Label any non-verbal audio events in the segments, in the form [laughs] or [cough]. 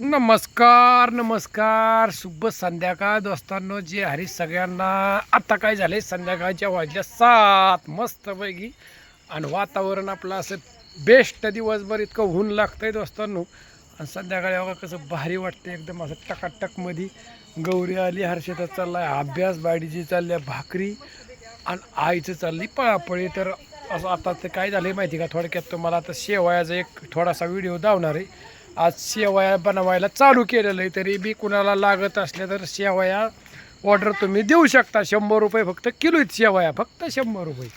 नमस्कार नमस्कार. शुभ संध्याकाळ दोस्तांनो. जे हरी सगळ्यांना आता काय झाले संध्याकाळच्या वाजल्या सात. मस्तपैकी आणि वातावरण आपलं असं बेस्ट दिवसभर इतकं ऊन लागतंय दोस्तांनो. आणि संध्याकाळी बघा कसं भारी वाटतं एकदम असं टकाटकमध्ये गौरी आली हर्षदा आहे अभ्यास बाडीची चालल्या भाकरी आणि आईचं चालली पळापळी तर असं आता ते काय झालं माहिती का? थोडक्यात तुम्हाला आता शेवयाचा एक थोडासा व्हिडिओ धावणार आहे. आज शेवया बनवायला चालू केलेलं आहे. तरी बी कुणाला लागत असल्या तर शेवया ऑर्डर तुम्ही देऊ शकता. शंभर रुपये फक्त किलो आहेत शेवया. फक्त शंभर रुपये.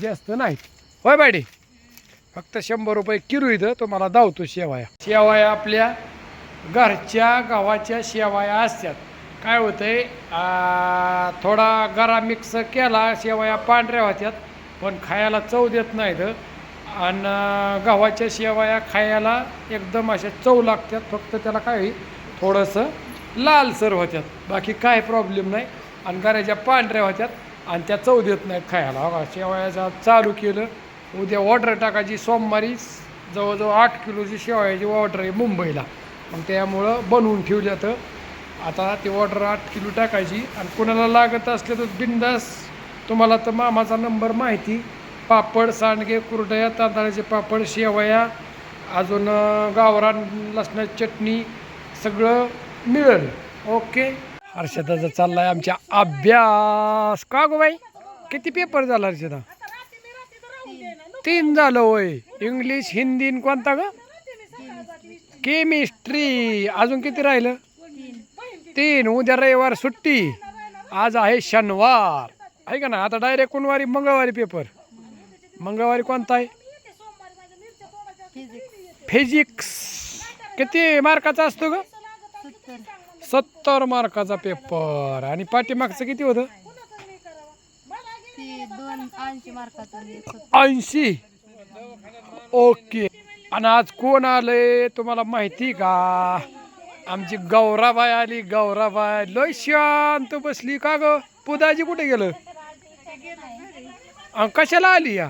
जास्त नाहीत. होय बायडे? फक्त शंभर रुपये किलो इथं तुम्हाला धावतो शेवाया. शेवाया आपल्या घरच्या गव्हाच्या शेवाया असतात. काय होतंय? थोडा गरा मिक्स केला शेवाया पांढऱ्या होत्यात. पण खायला चव देत नाहीत. आणि गव्हाच्या शेवया खायला एकदम अशा चव लागतात फक्त त्याला काय होईल थोडंसं लालसर होत्यात. बाकी काय प्रॉब्लेम नाही. आणि गऱ्याच्या पांढऱ्या होत्यात आणि त्या चव देत नाहीत खायला. हो बघा शेवयाचा चालू केलं. उद्या ऑर्डर टाकायची सोमवारी. जवळजवळ आठ किलोची शेवयाची ऑर्डर आहे मुंबईला. मग त्यामुळं बनवून ठेवल्या तर आता ती ऑर्डर आठ किलो टाकायची. आणि कोणाला लागत असले तर बिंदास तुम्हाला तर मामाचा नंबर माहिती. पापड सांडगे कुरडया तांदळाचे पापड शेवया अजून गावरान लसणाची चटणी सगळं मिळेल. ओके? हर्षदाचा चाललाय आमच्या अभ्यास. का गो बाई? किती पेपर झाला हर्षदा? तीन झालं होय. इंग्लिश हिंदी कोणता ग? केमिस्ट्री अजून किती राहिलं? तीन. उद्या रविवार सुट्टी. आज आहे शनिवार. आहे का ना आता डायरेक्ट कोणवारी मंगळवारी पेपर मंगळवारी कोणता आहे? फिजिक्स किती मार्काचा असतो ग? सत्तर मार्काचा पेपर आणि पाठीमागचं किती होतं? ऐंशी. ओके आणि आज कोण आले तुम्हाला माहिती का? आमची गौराबाई आली. गौराबाई लय शांत बसली का ग? पुदाजी कुठे गेलं? कशाला आली या?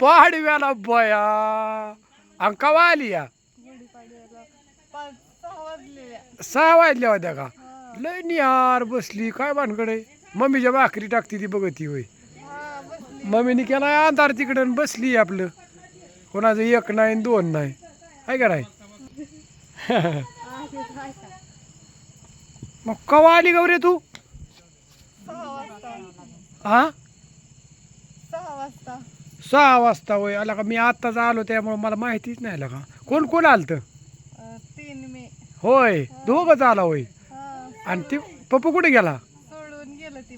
पाडव्याला बया. अन कवा आली या सहा वाजल्या होत्या का? लय निहार बसली. काय भानकडे मम्मीच्या भाकरी टाकती ती बघती होय. मम्मीने केला अंधार तिकडं बसली आपलं. कोणाचं एक नाही दोन नाही. आहे का नाही? [laughs] मग कवा आली गौरे तू? सहा वाजता. हा सहा वाजता. सहा वाजता होय आला का? मी आत्ताच आलो त्यामुळे मला माहितीच नाही आलं का? कोण कोण आलं तर अं, तीन मे. होय दोघंच आला होय. आणि ती पप्पू कुठे गेला? सोडून गेलं ती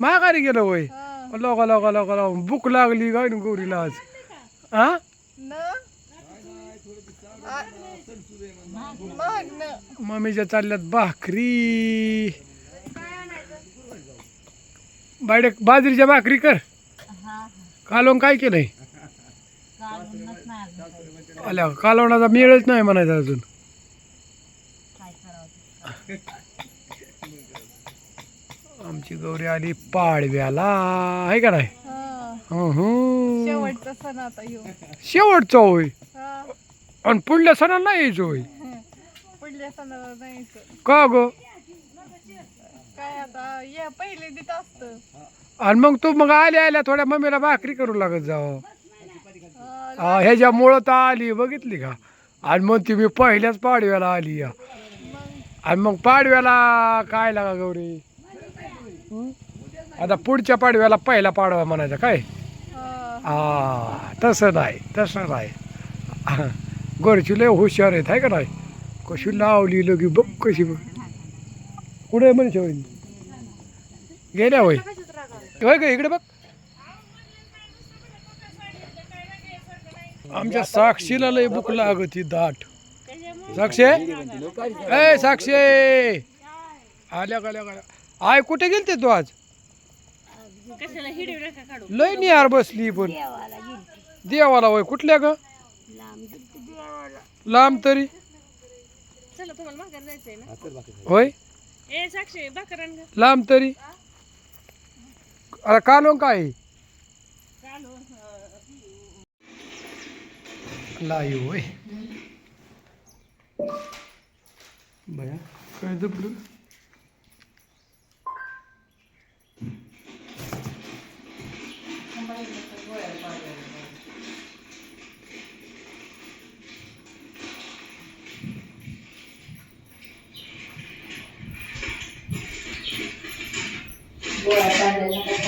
महागारी गेलं होय? लोका लोका लोका लोका भूक लागली काय ना गौरीला आज? हा मम्मीच्या चालल्यात भाकरी. बायडे बाजरीच्या भाकरी कर. कालवण काय केलंय? आल्या कालवणाचा मेळच नाही म्हणायचा अजून. आमची गौरी आली पाडव्याला आहे का नाही? हा. हं, हं. शेवटचा सण आता येऊ. शेवटचा होय? हा. आणि पुढल्या सणाला नाही यायचं होय? पुढल्या सणाला जायचं का ग? काय आता या पहिले देत असतं. आणि मग तू मग आल्या आल्या थोड्या मम्मीला भाकरी करू लागत जावं. ह्याच्या मुळं तर आली बघितली का? आणि मग ती मी पहिल्याच पाडव्याला आली या. आणि मग पाडव्याला काय लागा गौरी? आता पुढच्या पाडव्याला पहिला पाडवा म्हणायचा काय? हा तसं नाही तसं नाही. हा, गोरची लय हुशार आहेत आहे का नाही? कशी लावली लगी बघ कशी बघ. कुठे म्हणजे होईल गेल्या होय? होय का इकडे बघ. आमच्या साक्षीला लय भूक लागती दाट. साक्षी? ए साक्षी! आल्या गाल्या गाल्या आय कुठे गेलते तू आज? लय निहार बसली पण. देवाला होय कुठल्या ग? लांब तरी. चला तुम्हाला भाकर जायचंय ना होय ए साक्षी भाकर आण गं. लांब तरी अरे कालवण काय आहे? लाईव होय बया काय जपलं गोळ्या काढल्या काय काढून जेवढंच धावतोय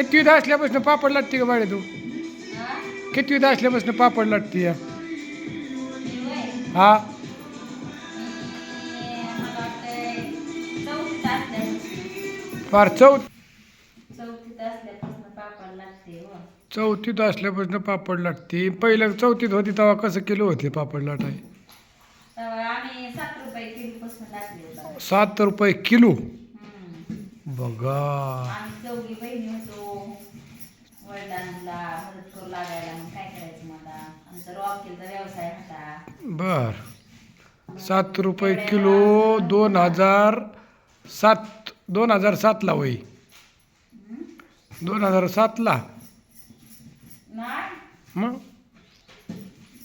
किती विधा असल्यापासून पापड लाटते का बाळे तू? किती विधा असल्यापासून पापड लाटते? या हा. फार चौथ चौथीत असल्यापासून पापड लागते चौथीत लाटते. पहिलं चौथीत होती तेव्हा कसं किलो होते पापड लाटाय? सात रुपये किलो. बघा. वडिलांना मदत करू लागायला मग काय करायचं मला आमचा रॉकेलचा व्यवसाय होता. बर. सात रुपये किलो दोन हजार सात दोन हजार सातला वय. दोन हजार सातला. नाही. मग?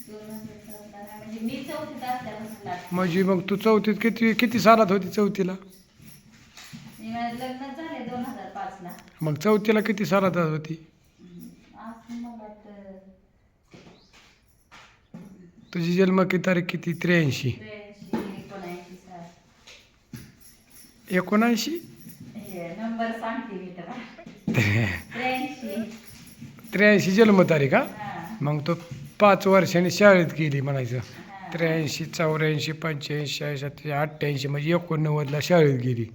दोन हजार सातला म्हणजे मी चौथीत असल्यापासून लागते म्हणजे मग तू चौथीत किती किती सालात होती चौथीला? मी माझं लग्न झाले दोन हजार पाचला. मग चौथीला किती सालात होती आज मला तर तुझी जन्माची तारीख किती त्र्याऐंशी एकोणऐंशी साल त्र्याऐंशी जन्मतारीख हा मग तो पाच वर्षाने शाळेत गेली म्हणायचं त्र्याऐंशी चौऱ्याऐंशी पंच्याऐंशी सत्याऐंशी अठ्ठ्याऐंशी म्हणजे एकोणनव्वदला शाळेत गेली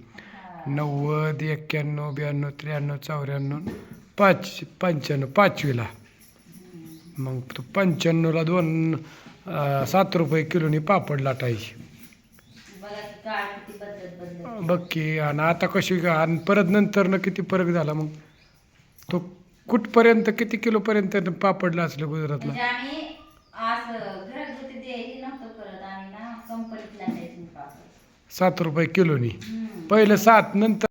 नव्वद एक्क्याण्णव ब्याण्णव त्र्याण्णव चौऱ्याण्णव पाच पंच्याण्णव पाचवीला मग तो पंच्याण्णवला दोन सात रुपये किलोनी पापड लाटायची बघा की आणि आता कशी का आणि परत नंतरनं किती फरक झाला मग? तो कुठपर्यंत किती किलोपर्यंत पापडला असलं गुजरातला? म्हणजे पापड सात रुपये किलोनी. पहिलं सात नंतर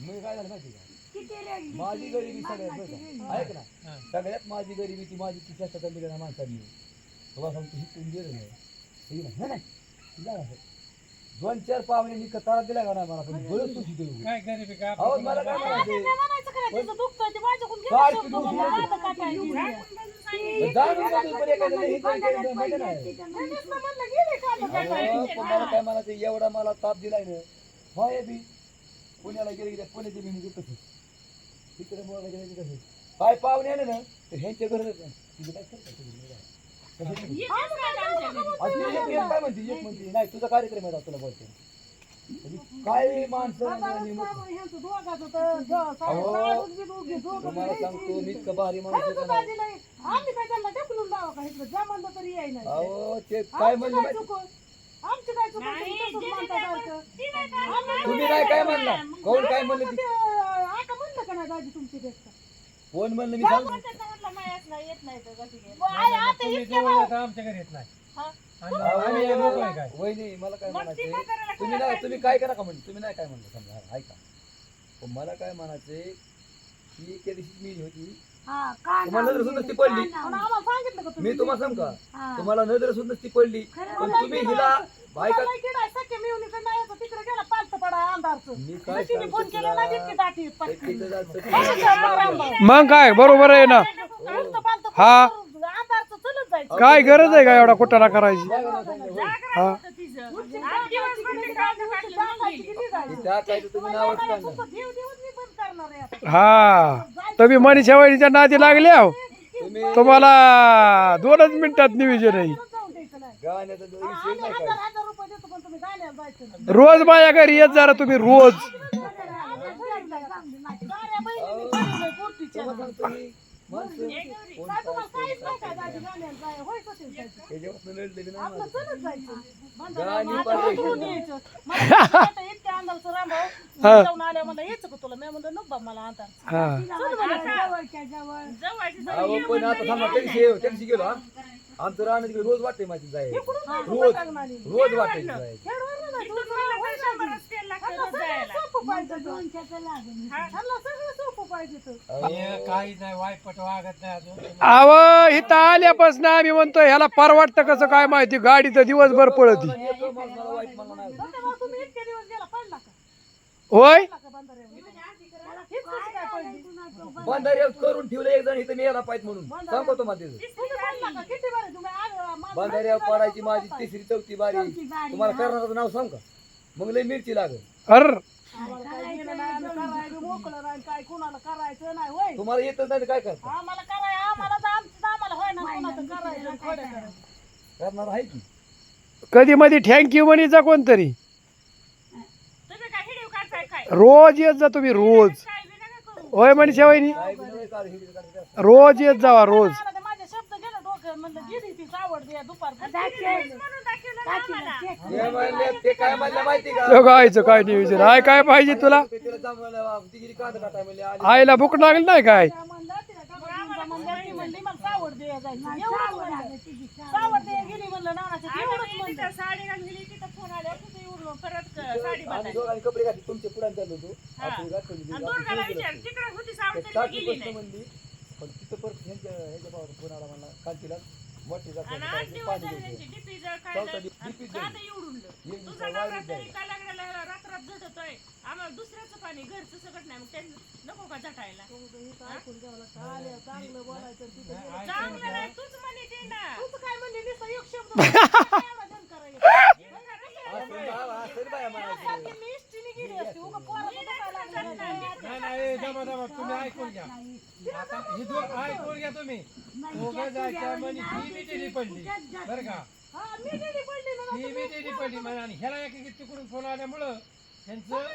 मी काय झालं माहिती का? माझी गरिबी सगळ्यात बरं का? ऐक ना. सगळ्यात माझी गरिबी ती माझी ती चर्चा करली का माणसांनी. तेव्हा सांगतो नाही? ठीक आहे ना? नाही. दोन चार पाहुणे मी कतारा दिला का नाही मला पण? बळच तू शिकलो अहो मला काय म्हणायचं? काय तू दोष नाही. जाणून बघून पण एखाद्याला हे काही केलं माहिती नाही. अहो, पण मला काय म्हणायचं? एवढा मला ताप दिलाय ना. होय बी पुण्याला गेले गेल्या पुण्याचे बी म्हणजे कसं तिकडे काय पाहुणे आले ना तर ह्यांच्या घरात ना तुझं काय तुम्ही? तुम्ही? काय म्हणते एक म्हणते नाही तुझा कार्यक्रम आहे तुला बोलते. काय माणसं तुम्हाला सांगतो मी इतकं भारी माणूस ना आम्ही काय त्यांना ढकलून लावा का? इकडं जा म्हणलं तरी ते काय म्हणलं नाही नाही तुमची पेक्षा कोण म्हणलं मी सांगतो? आई, आता इतक्या भाऊ- वहिनी मला काय तुम्ही नाही तुम्ही काय करा का म्हणजे तुम्ही नाही काय म्हणलं? समजा हा, ऐका. पण मला काय म्हणायचंय की त्या दिवशी मी होती. हा, तुम्हाला नजर सुद्धा ती पडली. पण आम्हाला सांगितलं का तुम्ही? मी तुम्हाला सांग का? हा. तुम्हाला नजर सुद्धा ती पडली. पण तुम्ही हिला बायका आम्हाला? मग काय बरोबर आहे ना? हा. काय गरज आहे का एवढा कुटाणा करायची? हा. हा. तुम्ही मनीषा वहिनीच्या नादी लागले आहो. तुम्ही तुम्हाला दोनच मिनिटात नियोजन आहे. रोज माझ्या घरी येत जरा तुम्ही रोज. हा. हा हा आमचं राहणं तिकडे रोज वाटते माझी जाय. रोज रोज वाटते नाही, लागतं जायला. काही वायपट वागत अजून. अव इथं आल्यापासून आम्ही म्हणतो ह्याला परवडतं कसं काय माहिती? गाडी तर दिवसभर पळती. येतो मग मला वाईट नाही होय? बंधाऱ्यावर? करून ठेवलं एक जण इथं मी यायला पाहिजे म्हणून. सांगतो तुम्हाला तिथं बंधाऱ्यावर पडायची माझी तिसरी चौथी बारी. तुम्हाला करणारचं नाव सांग का? मग लय मिरची लागल. अर आम्हाला काय गेलं नाही, आम्ही करायला मोकळं नाही, काय कुणाला करायचं नाही होय. तुम्हाला येतच नाही काय करता. करणार आहे की? कधी मध्ये थँक्यू म्हणीचा कोणतरी? रोज येत जा तुम्ही रोज. होय मनीषा वहिनी. रोज येत जावा रोज. माझे शब्द डोक्यात म्हणलं गेली तीच दुपार ते काय म्हणलं माहिती का गायचं काय नियोजन आहे. काय पाहिजे तुला? कांदा आली आईला भूक लागली नाही काय? म्हणलं तिला म्हणलं ती म्हणली मला सावड दे जायचं एवढंच म्हणलं सावड गेली म्हणलं नानाच्या एवढंच म्हणलं साडी घालून गेली तिथं फोन आल्या परत साडी आम्ही बदलायची दोघांनी कपडे घातले तुमचे पुढे चाललो होतो. आपण घातले आणि होते. दुर्गाला विचार तिकडे होती सावड ते तरी ती टाकी गेली बसलं नाही. म्हणली पण तिथं परत ह्यांच्या ह्याच्या भावाचा फोन आला मला कांतीला मोठी आणि आठ दिवस पाणी झाले त्यांची डीपी जळ चौथा काढलं डीप- आणि डीपीच कांदा झाली. एवढूनलं ये तुझा इथं नवरा वाईट तरी झाली. काय लागलेला रात्रात झटतोय. आम्हाला दुसऱ्याचं पाणी घरचं सगळं नाही. मग त्यांनी नको का झटायला? आल्या चांगलं गेलं. नाही तूच म्हणे ते ना. तूच काय म्हणली नुसतं एक शब्द [laughs] बोलला, एवढा दण करायचा. असं जावं, असं बाया म्हणायचं. सारखी मी इष्टीने गेली असती उगा पोराचं दुखायला लागलं नाही. नाही नाही जमा जमा तुम्ही ऐकून घ्या आता ही दोन ऐकून घ्या तुम्ही दोघं जायच्या म्हणे ही बी पडली बरं का हा, मी गेली पडली ना ही बी टेली पडली म्हणे आणि ह्याला एक तिकडून फोन आल्यामुळं त्यांचं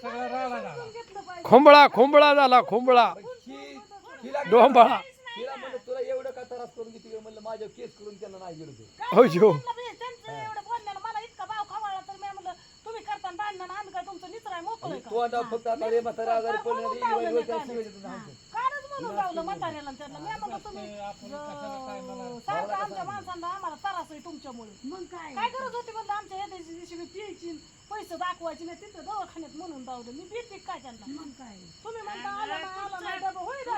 सगळं राडा झाला घेतलं पाहिजे खोंबळा खोंबळा झाला खोंबळा. ही- हिला डोंबाळा. तिला म्हणलं तुला एवढं का त्रास करून घेते म्हणलं माझ्या केस करून त्यांना नाही गेलो तू. हो जो तोंडावर फक्त आता रे आजारी पडण्याची कालच म्हणून लावलं म्हाताऱ्याला मी म्हणलं तुम्ही माणसांना आम्हाला तुमच्यामुळे. मग काय? गरज होती म्हणलं? आमच्या पैसे दाखवायचे नाही तिथं दवाखान्यात म्हणून लावलं मी भीती काय त्यांना? मग काय? तुम्ही म्हणता आला होईल